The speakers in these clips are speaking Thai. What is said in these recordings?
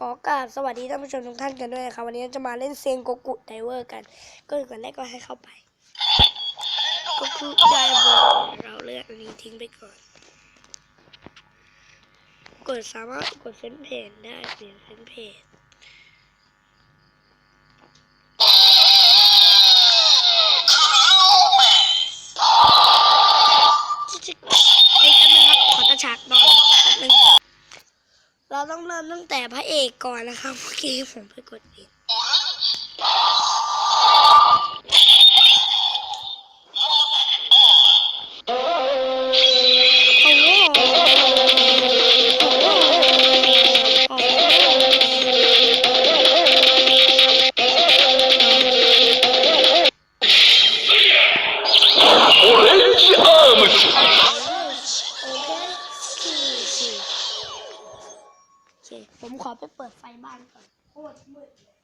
ขอกราบสวัสดีท่านผู้ชมทุกท่านกันด้วยนะครับวันนี้จะมาเล่นเซงโกกุไดเวอร์กัน ก็ก่อนแรกก็ให้เข้าไปก็คือไดเวอร์เราเลือกอันนี้ทิ้งไปก่อน กดสามารถกดเฟ้นเพจได้เปลี่ยนเฟ้นเพจไอ้อันนึงครับขอตะฉากหน่อยอันนึง เราต้องเริ่มตั้งแต่พระเอ ก่อนนะครับเมื่อกี้ผมไปกดผิด เปิดไฟบ้านก่อนโคตรมืดเลย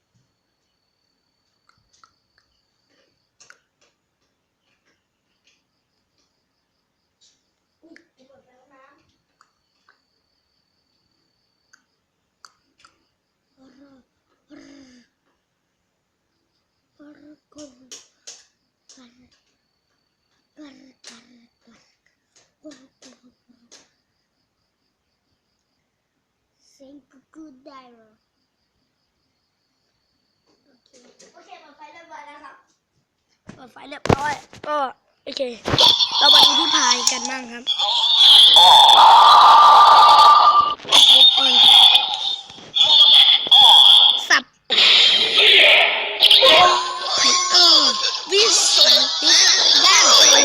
อุ๊ยไปเปิดไฟห้องน้ำ Sempre good diver. โอเคเปิดไฟเรียบร้อยแล้วครับเปิดไฟเรียบร้อยก็โอเค เรามาดูที่พายกันบ้างครับอ่อนครับสับไผ่เออวิสันติด้านไป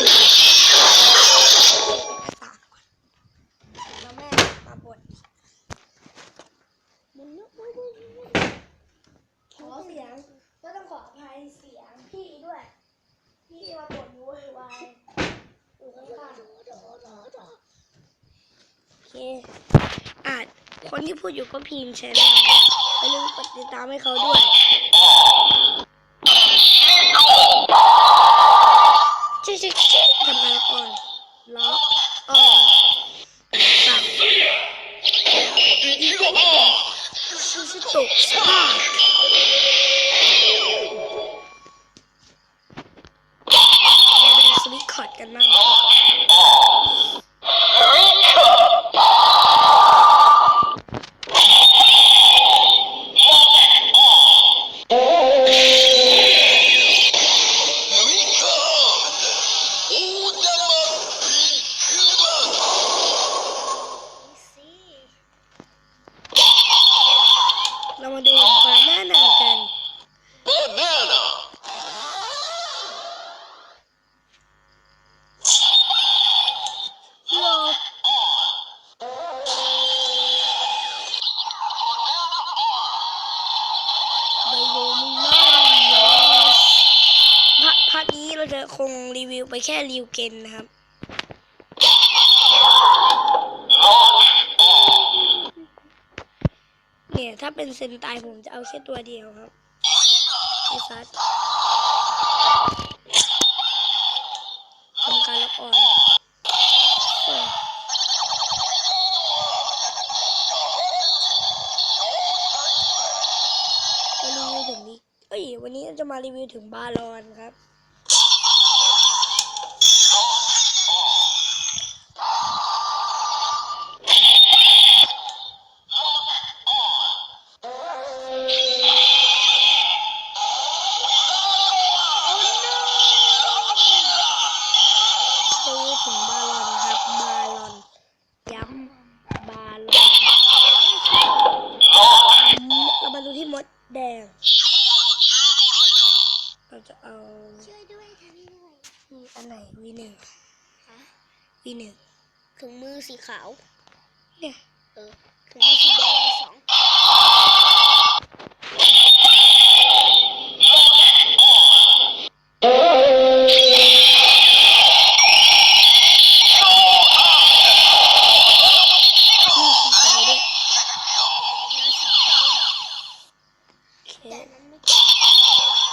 แล้วแม่มาบด มันนึกว่าได้ยังไง ขอเสียงก็ต้องขออภัยเสียงพี่ด้วย พี่มาบ่นโวยวายอยู่ข้างๆโอเคอะ คนที่พูดอยู่ก็พิมพ์แชร์ได้อย่าลืมกดติดตามให้เขาด้วย ชิชิชิทำอะไรก่อนล็อกออนตับชิชิตก คงรีวิวไปแค่ริวเกนนะครับเนี่ยถ้าเป็นเซนไตผมจะเอาแค่ตัวเดียวครับไอซัสทำการละอ่อนมารีวิวถึงนี้เอ้ยวันนี้จะมารีวิวถึงบาลอนครับ ดูที่มดแดง เราจะเอาช่วยด้วยทำด้วยวีอันไหนวีหนึ่งฮะวีหนึ่งถุงมือสีขาว เนี่ย เออถุงมือสีแดงมีสอง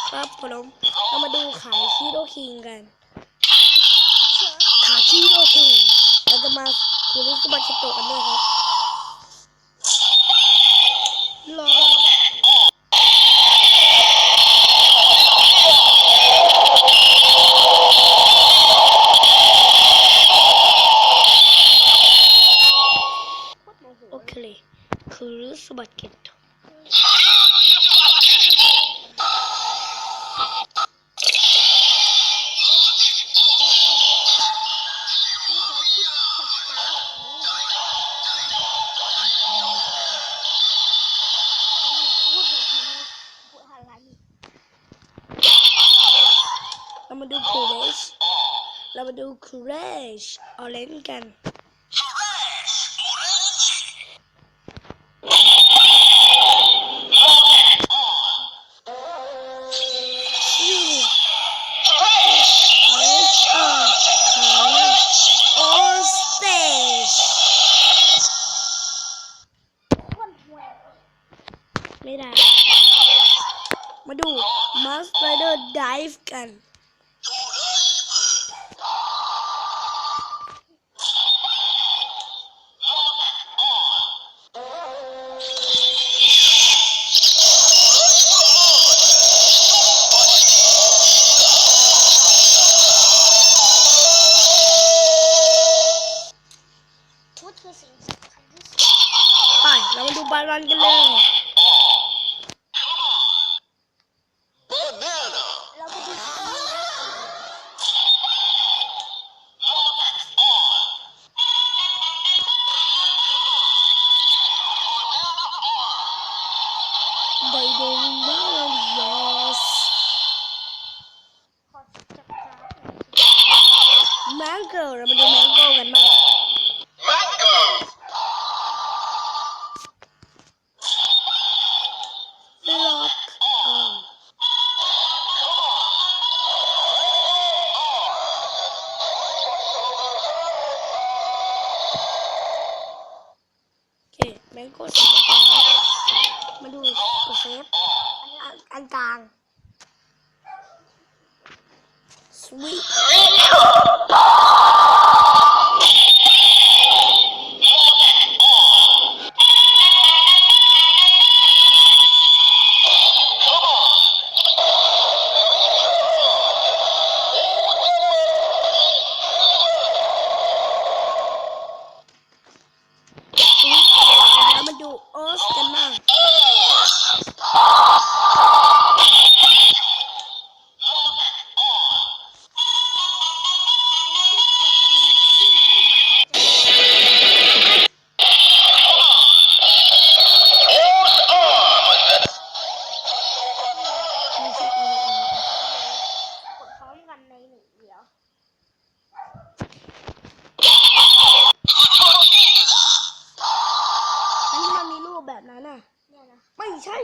ครับผมเรามาดูขายคีโดคิงกันขายคีโดคิงเราจะมาคุริสบัตชิโตกันด้วยครับ ดู Crash Orange กันไม่ได้ มาดู Master Dive กัน กดเซฟมาดูกดเซฟอันกลางสวีท แบบนั้นอะนนะ ไม่ใช่